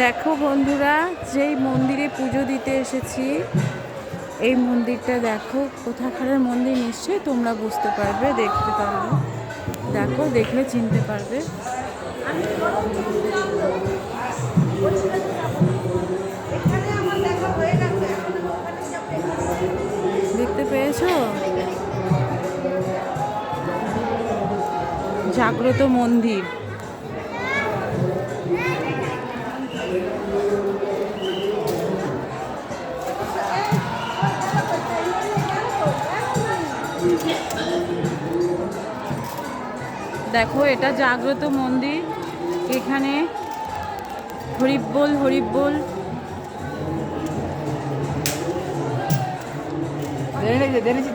দেখো বন্ধুরা, যেই মন্দিরে পুজো দিতে এসেছি, এই মন্দিরটা দেখো কোথাকার মন্দির নিশ্চয়ই তোমরা বুঝতে পারবে, দেখতে পারবে। দেখো, দেখলে চিনতে পারবে। দেখতে পেয়েছ? জাগ্রত মন্দির দেখো এটা জাগ্রত মন্দির এখানে হরিব্বল হরিব্বল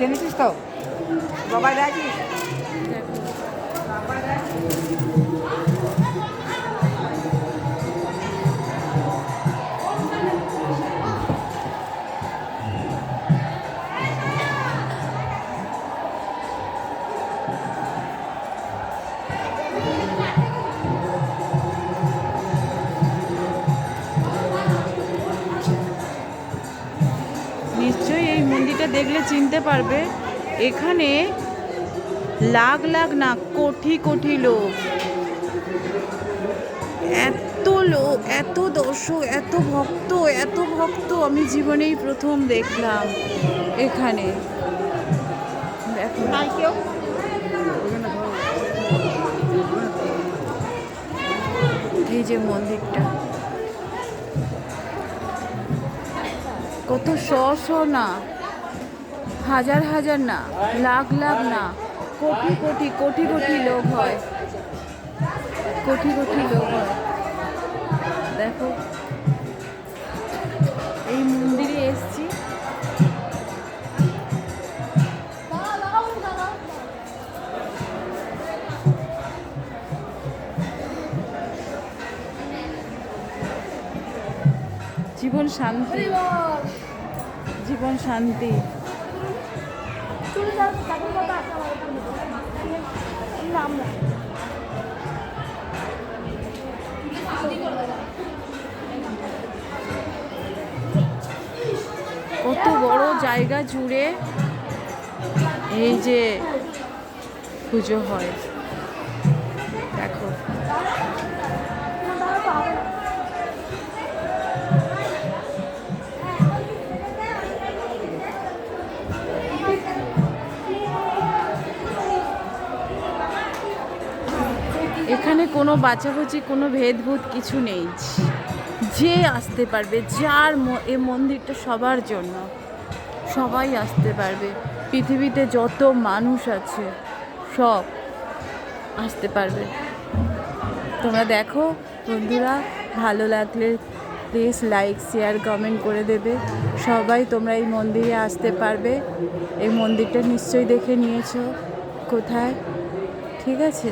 জেনেছিস তো বাবা দেখিস নিশ্চয়ই এই মন্দিরটা দেখলে চিনতে পারবে। এখানে লাখ লাখ না, কোটি কোটি লোক। এত লোক, এত দর্শক, এত ভক্ত এত ভক্ত আমি জীবনেই প্রথম দেখলাম এখানে। এই যে মন্দিরটা। কত শ শ না। হাজার হাজার না, লাখ লাখ না। কোটি কোটি কোটি কোটি লোক হয়। কোটি কোটি লোক হয়। দেখো। শান্তি। জীবন শান্তি। কত বড় জায়গা জুড়ে এই যে পুজো হয়। এখানে কোনো বাঁচাবাচি কোনো ভেদভূত কিছু নেই। যে আসতে পারবে, যার এ মন্দিরটা সবার জন্য, সবাই আসতে পারবে। পৃথিবীতে যত মানুষ আছে, সব আসতে পারবে। তোমরা দেখো, বন্ধুরা, ভালো লাগলে প্লিজ লাইক শেয়ার কমেন্ট করে দেবে। সবাই তোমরা এই মন্দিরে আসতে পারবে। এই মন্দিরটা নিশ্চয়ই দেখে নিয়েছো। কোথায়? ঠিক আছে?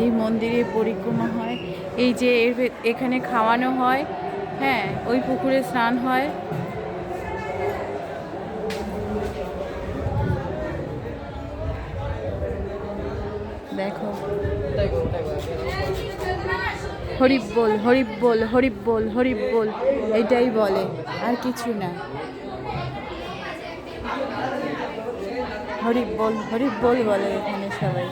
এই মন্দিরে পরিক্রমা হয়। এই যে এর এখানে খাওয়ানো হয় হ্যাঁ ওই পুকুরে স্নান হয়। দেখো। হরিব্বল হরিব্বল হরিব্বল হরিব্বল এটাই বলে আর কিছু না। হরিব্বল হরিব্বল বলে এখানে সবাই।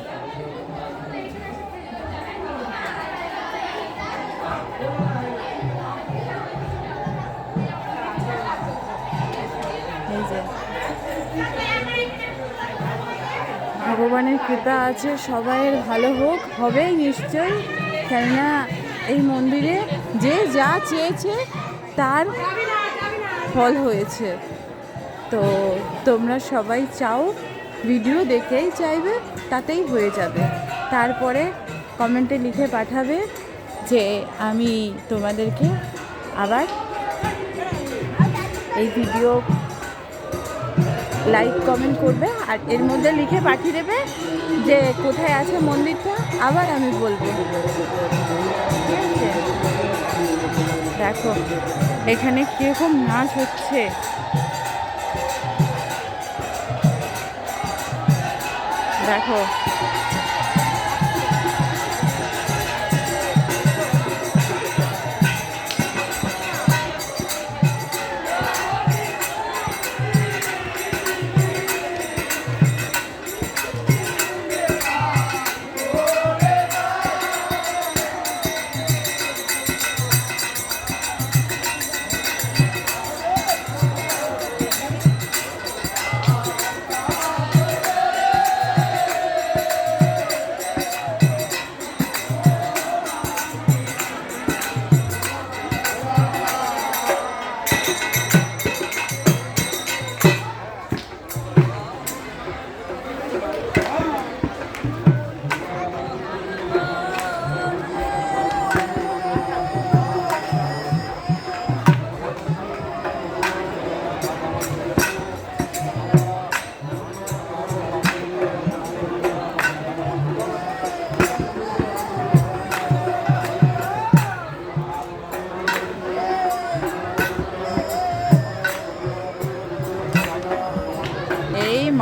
ভগবানের কৃপা আছে, সবাইয়ের ভালো হোক, হবেই নিশ্চয়ই। কেননা এই মন্দিরে যে যা চেয়েছে, তার ফল হয়েছে। তো তোমরা সবাই চাও, ভিডিও দেখেই চাইবে, তাতেই হয়ে যাবে। তারপরে কমেন্টে লিখে পাঠাবে যে, আমি তোমাদেরকে আবার এই ভিডিও লাইক কমেন্ট করবে আর এর মধ্যে লিখে পাঠিয়ে দেবে যে কোথায় আছে মন্দিরটা। আবার আমি বলব। ঠিক আছে? দেখো, এখানে কীরকম নাচ হচ্ছে। দেখো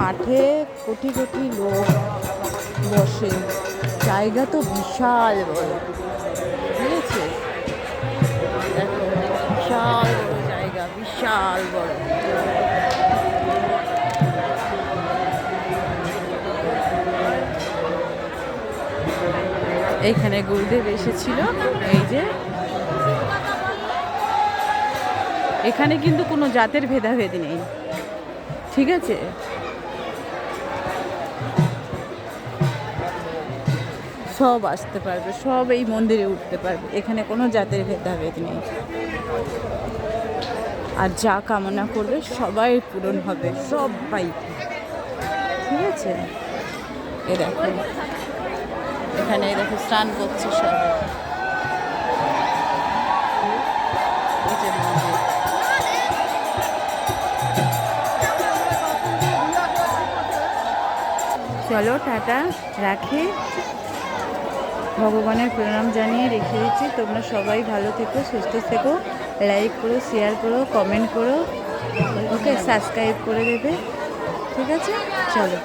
মাঠে কোটি কোটি লোক বসে। জায়গা তো বিশাল বড়। দেখো বিশাল বড় জায়গা, বিশাল বড়। এখানে গুরুদেব এসেছিল। এই যে। এখানে কিন্তু কোনো জাতের ভেদাভেদ নেই। ঠিক আছে? সব আসতে পারবে, সব এই মন্দিরে উঠতে পারবে। এখানে কোনো জাতের ভেদাভেদ নেই। আর যা কামনা করবে সবাই পূরণ হবে, সবাই। ঠিক আছে? এ দেখো। এখানে দেখো স্নান করছে সব চলো টাটা, রাখি। ভগবানের প্রণাম জানিয়ে রেখে দিচ্ছি। তোমরা সবাই ভালো থেকো, সুস্থ থেকো। লাইক করো শেয়ার করো কমেন্ট করো। ওকে সাবস্ক্রাইব করে দেবে। ঠিক আছে? চলো।